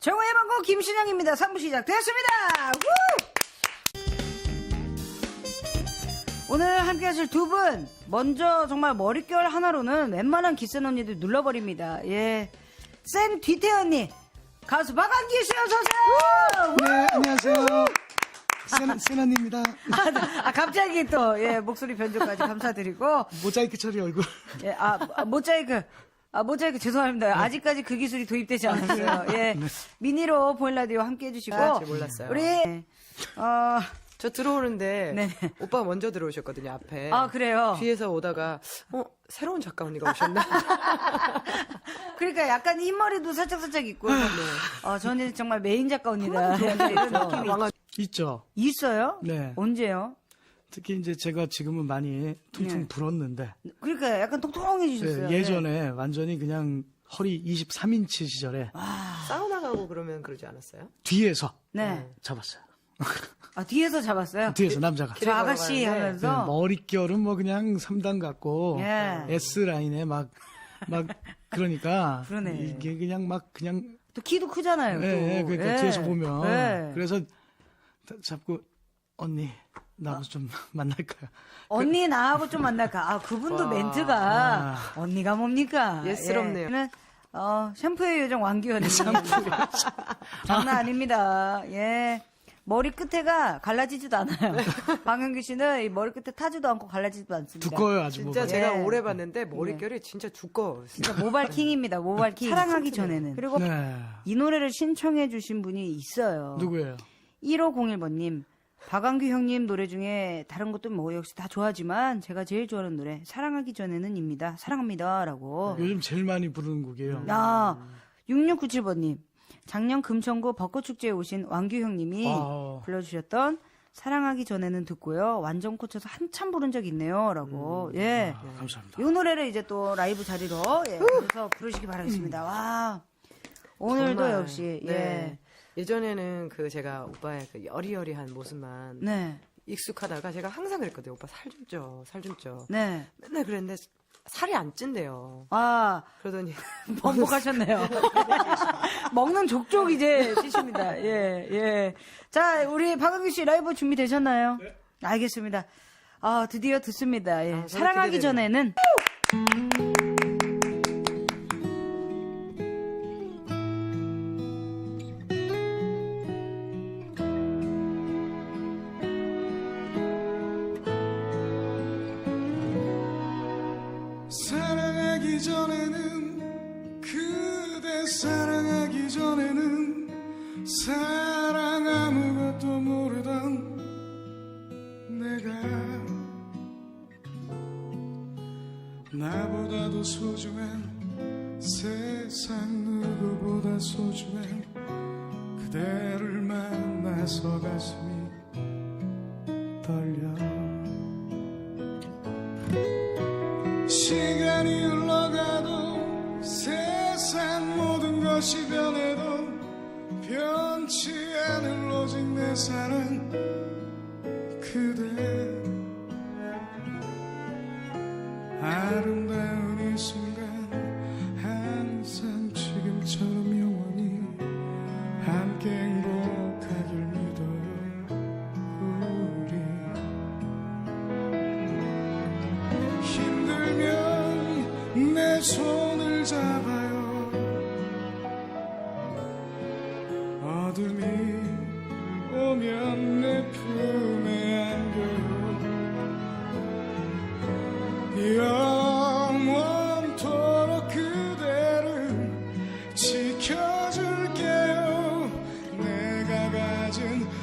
정호의 방송 김신영입니다. 3부 시작됐습니다. 우! 오늘 함께 하실 두 분. 먼저 정말 머릿결 하나로는 웬만한 기센 언니들 눌러버립니다. 예. 센 뒤태 언니. 가수 박한기 씨 어서오세요! 네, 안녕하세요. 세나, 세나입니다. 아, 아, 갑자기 또, 예, 목소리 변조까지 감사드리고, 모자이크 처리 얼굴. 예, 아, 아, 모자이크. 아, 모자이크 죄송합니다. 아직까지 그 기술이 도입되지 않았어요. 예. 미니로 보일라디오 함께 해주시고. 아, 저 몰랐어요. 우리, 어, 저 들어오는데 네네. 오빠가 먼저 들어오셨거든요 앞에. 아, 그래요? 뒤에서 오다가 어 새로운 작가 언니가 오셨나? 그러니까 약간 흰머리도 살짝 살짝 있고. 어, 저는 정말 메인 작가 언니다. 이런 느낌이 왕아 있죠. 있어요? 네. 언제요? 특히 이제 제가 지금은 많이 퉁퉁 네. 불었는데 그러니까 약간 통통해지셨어요. 예, 예전에 완전히 그냥 허리 23인치 시절에 사우나 가고 그러면 그러지 않았어요? 뒤에서 네. 네. 잡았어요. 아, 뒤에서 잡았어요? 뒤에서 남자가. 저 아가씨 걸어가는데. 네, 하면서. 머릿결은 뭐 그냥 3단 같고 예. S 라인에 막 막 그러니까 그러네. 이게 그냥 막 그냥 또 키도 크잖아요. 예, 또. 예, 그러니까 예. 뒤에서 보면 예. 그래서 다- 자꾸 언니 나하고 좀 만날까요? 언니 나하고 좀 만날까? 아 그분도 와. 멘트가 아. 언니가 뭡니까? 예스럽네요. 예. 저는, 어 샴푸의 요정 왕기현님 장난 아닙니다. 예. 머리 끝에가 갈라지지도 않아요. 방현규 씨는 이 머리 끝에 타지도 않고 갈라지지도 않습니다. 두꺼워요 아주 진짜 뭐가. 제가 예. 오래 봤는데 머릿결이 진짜 두꺼워. 진짜 모발 킹입니다. 모발 킹. 사랑하기 전에는. 그리고 네. 이 노래를 신청해 주신 분이 있어요. 누구예요? 1501번님. 박완규 형님 노래 중에 다른 것도 뭐 역시 다 좋아하지만 제가 제일 좋아하는 노래 사랑하기 전에는입니다. 사랑합니다라고. 요즘 제일 많이 부르는 곡이에요. 아, 6697번님. 작년 금천구 벚꽃축제에 오신 왕규 형님이 아. 불러주셨던 사랑하기 전에는 듣고요. 완전 꽂혀서 한참 부른 적 있네요. 라고. 예. 아, 감사합니다. 이 노래를 이제 또 라이브 자리로 예, 그래서 부르시기 바라겠습니다. 와. 오늘도 정말, 역시 예. 네. 예전에는 그 제가 오빠의 그 여리여리한 모습만 네. 익숙하다가 제가 항상 그랬거든요. 오빠 살 좀 쪄, 살 좀 쪄. 네. 맨날 그랬는데 살이 안 찐대요. 아, 그러더니 번복하셨네요. 먹는 족족 이제 찌십니다. 예, 예. 자, 우리 박은규 씨 라이브 준비되셨나요? 네. 알겠습니다. 아, 드디어 듣습니다. 예. 아, 사랑하기 기대되네요. 전에는. 세상 누구보다 소중한 그대를 만나서 가슴이 떨려. 시간이 흘러가도 세상 모든 것이 변해도 변치 않을 오직 내 사랑 그대 항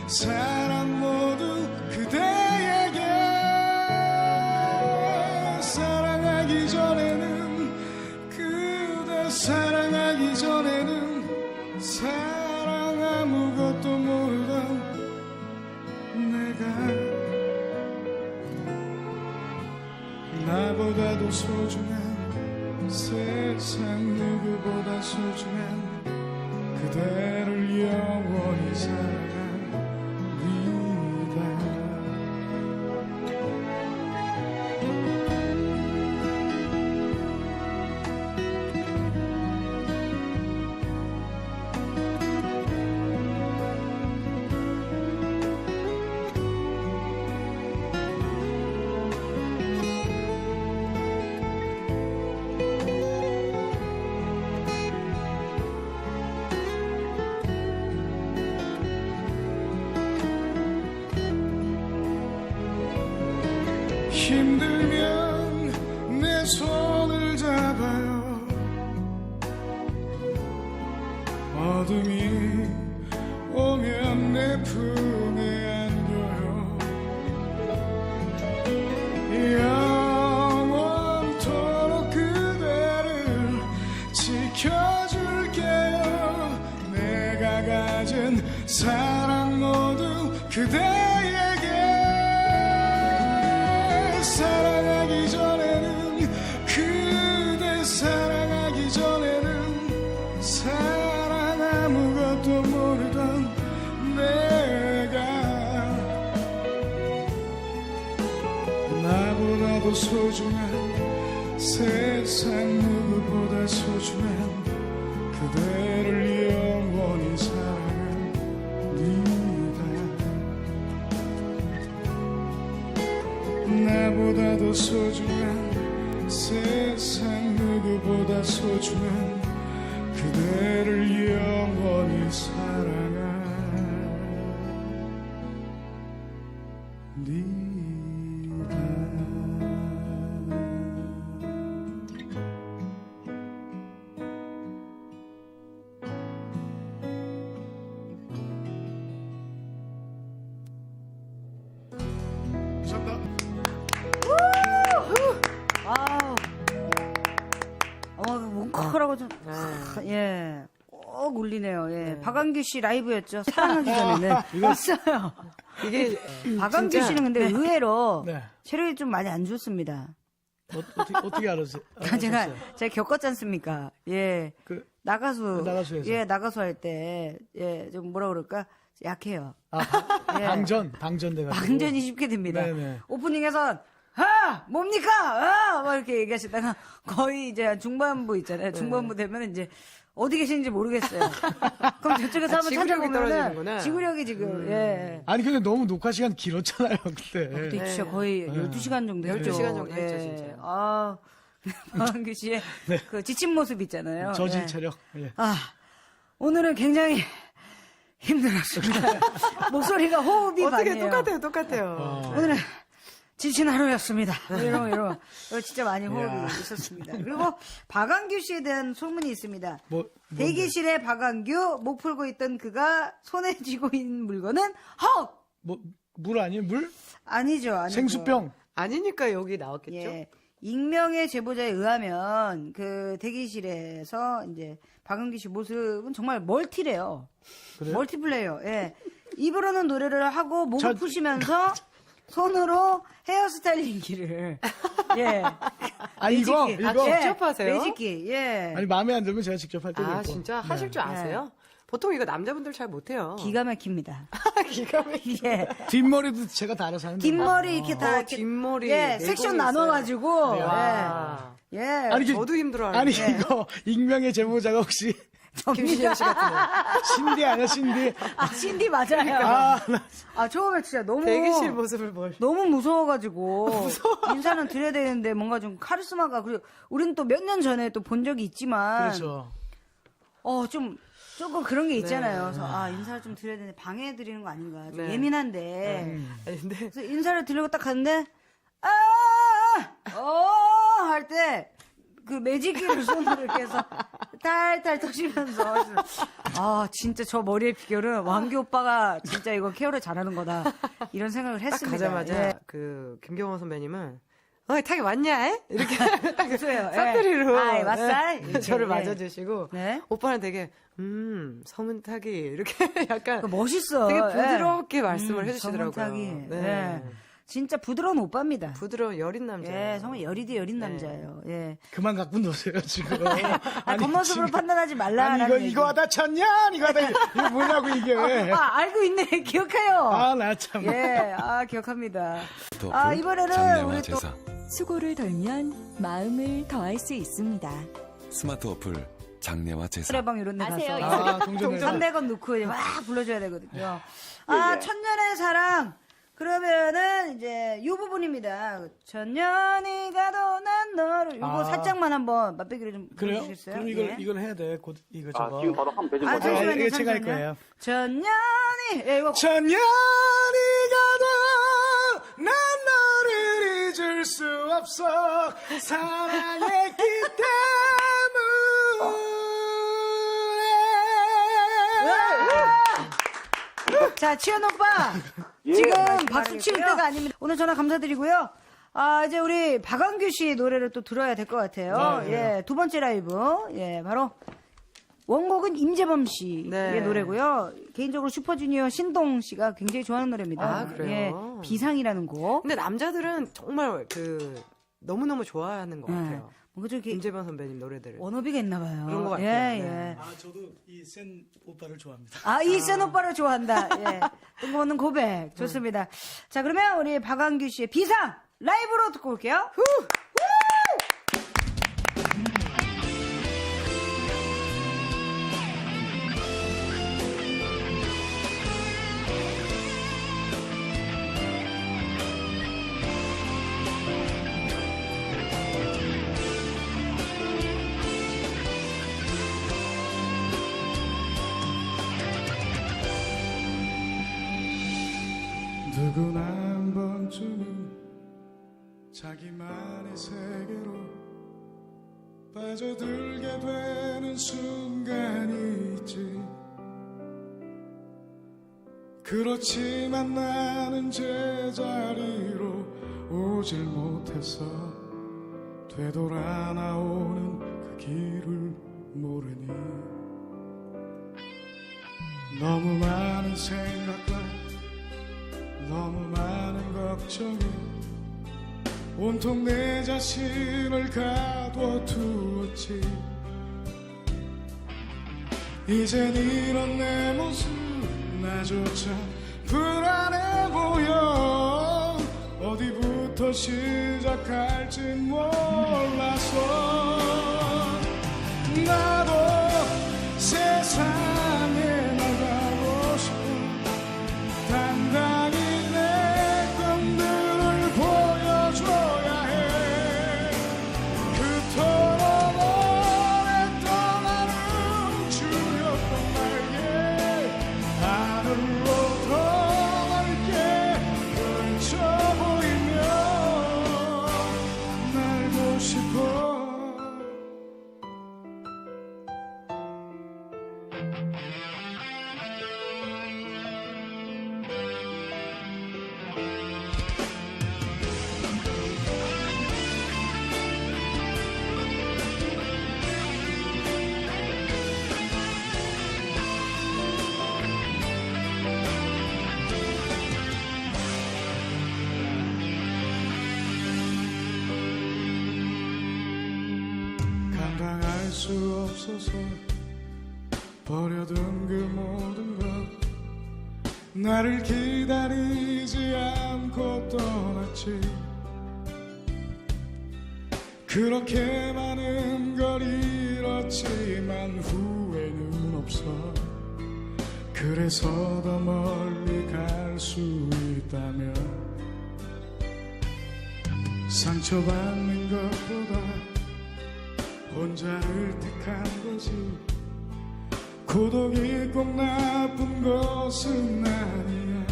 사랑 모두 그대에게. 사랑하기 전에는 그대 사랑하기 전에는 사랑 아무것도 모르던 내가 나보다도 소중 힘들면 내 손. 사랑하기 전에는 그대 사랑하기 전에는 사랑 아무것도 모르던 내가 나보다도 소중한 세상 누구보다 소중한 그대를 소중한 그대를 영원히 사랑 어, 뭉클하고 좀, 네. 예. 꼭 울리네요. 예. 박완규 씨 라이브였죠. 사랑하기 전에는. 있어요. 이게 박완규 진짜- 씨는 근데 의외로 네. 체력이 좀 많이 안 좋습니다. 어, 어떻게, 어떻게 알았어요? 제가, 알았어요? 제가 겪었지 않습니까? 예. 그, 나가수. 나가수에서. 예, 나가수 할 때, 예, 좀 뭐라 그럴까? 약해요. 아, 방- 예. 방전, 방전돼가지고. 방전이 쉽게 됩니다. 네네. 오프닝에서 아 뭡니까 아! 막 이렇게 얘기하시다가 거의 이제 중반부 있잖아요. 중반부 되면 이제 어디 계시는지 모르겠어요. 그럼 저쪽에서 아, 한번 지구력이 찾아보면은 떨어지는구나. 지구력이 지금 예. 아니, 근데 너무 녹화 시간 길었잖아요, 그때. 근데 진짜 거의 12시간 정도 했죠. 12시간 정도 했죠, 예. 진짜. 아, 박한규 씨의 그 지친 모습 있잖아요. 저지 예. 체력. 예. 아, 오늘은 굉장히 힘들었습니다. 목소리가 호흡이 어떻게 반이에요. 똑같아요, 똑같아요. 어. 오늘은 지친 하루였습니다. 이런 이런 이거 진짜 많이 호흡이. 있었습니다. 그리고 박완규 씨에 대한 소문이 있습니다. 뭐, 대기실에 박완규 목 풀고 있던 그가 손에 쥐고 있는 물건은 헉 뭐, 물 아니에요? 물? 아니죠. 아니죠. 생수병. 아니니까 여기 나왔겠죠? 예. 익명의 제보자에 의하면 그 대기실에서 이제 박은기 씨 모습은 정말 멀티래요. 그래요? 멀티플레이어. 예. 입으로는 노래를 하고 목을 저- 푸시면서 손으로 헤어스타일링기를 예. 아, 이거? 매직기. 이거? 예, 직접 하세요? 매직기. 예. 아니, 마음에 안 들면 제가 직접 할 때도 아, 있고. 진짜 하실 네. 줄 아세요? 보통 이거 남자분들 잘 못해요. 기가 막힙니다. 기가 막히게. 예. 뒷머리도 제가 다 알아서 하는데. 뒷머리 이렇게 다 어, 이렇게 뒷머리 예, 섹션. 나눠가지고 네. 와. 예. 예. 아니, 이게- 저도 힘들어하는 아니, 네. 이거, 익명의 제보자가 혹시, 김신영 씨 같은 거. 신디 아니야, 신디? 아 신디 맞아요. 아, 아 처음에 진짜 너무 대기실 모습을 뭘. 너무 무서워가지고 인사는 드려야 되는데 뭔가 좀 카리스마가 그리고 우리는 또 몇 년 전에 또 본 적이 있지만 그렇죠. 어 좀 조금 그런 게 있잖아요. 그래서 아 인사를 좀 드려야 되는데 방해 드리는 거 아닌가 좀 네. 예민한데 아니, 근데 그래서 인사를 드리고 딱 갔는데 아어할 때 그 매직기를 손으로 이렇게 해서 탈탈 터시면서 아 진짜 저 머리의 비결은 왕규 오빠가 진짜 이거 케어를 잘하는 거다 이런 생각을 딱 했습니다. 가자마자 예. 그 김경호 선배님은 어 타기 왔냐? 에? 이렇게 딱. 예. 사투리로 아이, 왔어? 예. 저를 예. 맞아주시고 네. 오빠는 되게 음 서문 타기 이렇게 약간 그 멋있어. 되게 예. 부드럽게 말씀을 음, 해주시더라고요. 서문탁이. 네. 예. 진짜 부드러운 오빠입니다. 부드러운 여린 남자. 예, 정말 여리디 여린 네. 남자예요. 예. 그만 갖고 노세요, 지금. 아, 겉모습으로 지금- 판단하지 말라라는 아니, 이거, 얘기. 이거 하다 쳤냐? 이거 하다, 이거 뭐냐고, 이게. 아, 알고 있네. 기억해요. 아, 나 참. 예, 아, 기억합니다. 또 아, 그 이번에는 장례와 우리 또 제사 수고를 덜면 마음을 더할 수 있습니다. 스마트 어플 장례와 제사 노래방 이런 데 아세요, 가서 이 아, 동전을. 300원 넣고 이제 막 불러줘야 되거든요. 아, 천년의 사랑. 그러면은 이제 이 부분입니다. 천년이 가도 난 너를 이거 아. 살짝만 한번 맛보기를 좀 그래요? 보여주시겠어요? 그럼 이걸, 예. 이걸 해야 돼. 곧, 이거 아, 저거. 지금 바로 하면 되죠. 아, 뭐. 잠시만요, 이거 제가 할 잠시만요. 거예요. 천년이 예, 이거 천년이 가도 난 너를 잊을 수 없어 사랑했기 자, 치현 오빠. 예, 지금 박수 치울. 때가 아닙니다. 오늘 전화 감사드리고요. 아, 이제 우리 박완규 씨 노래를 또 들어야 될 것 같아요. 예, 두 번째 라이브. 예, 바로 원곡은 임재범 씨의 네. 노래고요. 개인적으로 슈퍼주니어 신동 씨가 굉장히 좋아하는 노래입니다. 아, 그래요? 예, 비상이라는 곡. 근데 남자들은 정말 그 너무너무 좋아하는 것 예. 같아요. 뭔가 좀 이렇게 임재범 선배님 노래들을. 원어비가 있나 봐요. 그런 것 같아요. 예, 네. 예. 아 저도 이 센 오빠를 좋아합니다. 아, 이센 오빠를 좋아한다. 예. 뜬금없는 고백. 좋습니다. 자, 그러면 우리 박완규 씨의 비상 라이브로 듣고 올게요. 후! 빠져들게 되는 순간이 있지. 그렇지만 나는 제자리로 오질 못해서 되돌아 나오는 그 길을 모르니. 너무 많은 생각과 너무 많은 걱정이 온통 내 자신을 가둬두었지. 이젠 이런 내 모습 나조차 불안해 보여. 어디부터 시작할지 몰라서. 나도 세상 감당할 수 없어서 버려둔 그 모든 것. 나를 기다리지 않고 떠났지. 그렇게 많은 걸 잃었지만 후회는 없어. 그래서 더 멀리 갈 수 있다면 상처받는 것보다 혼자를 택한 거지. 고독이 꼭 나쁜 것은 아니야.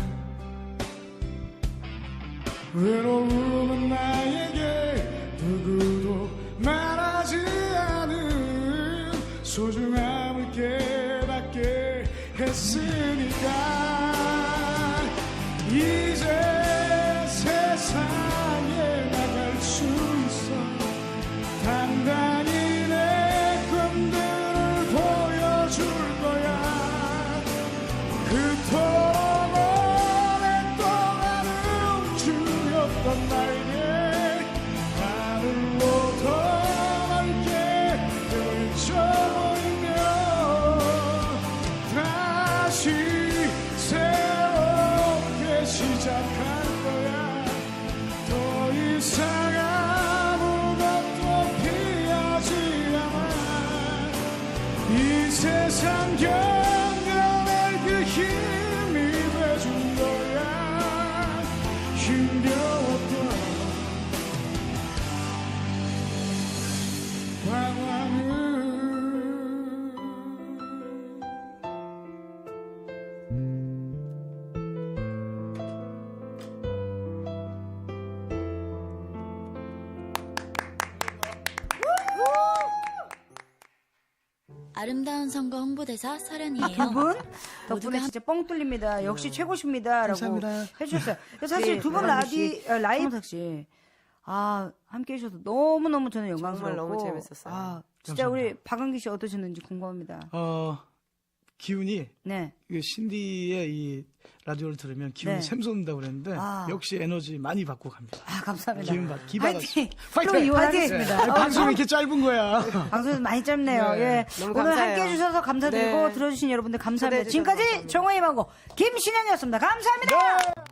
외로움은 나에게 누구도 말하지 않은 소중함 세상 겨 선거 홍보대사 설현이에요. 두분 덕분에 진짜 뻥 뚫립니다. 역시 최고십니다라고 감사합니다. 해주셨어요. 사실 네, 두분 박완규 라디 어, 라이브 탁씨 아 함께 해주셔서 너무 너무 저는 영광스럽고 너무 재밌었어요. 아 진짜 우리 박은기 씨 어떠셨는지 궁금합니다. 어, 기운이 네. 그 신디의 이 라디오를 들으면 기운이 네. 샘솟는다고 그랬는데 아. 역시 에너지 많이 받고 갑니다. 아 감사합니다. 기운 받. 화이팅! 또 이혼하겠습니다. 아니, 방송이 이렇게 짧은 거야. 방송이 많이 짧네요. 네. 예. 오늘 감사해요. 함께 해주셔서 감사드리고 네. 들어주신 여러분들 감사합니다. 지금까지. 정호임하고 김신현이었습니다. 감사합니다.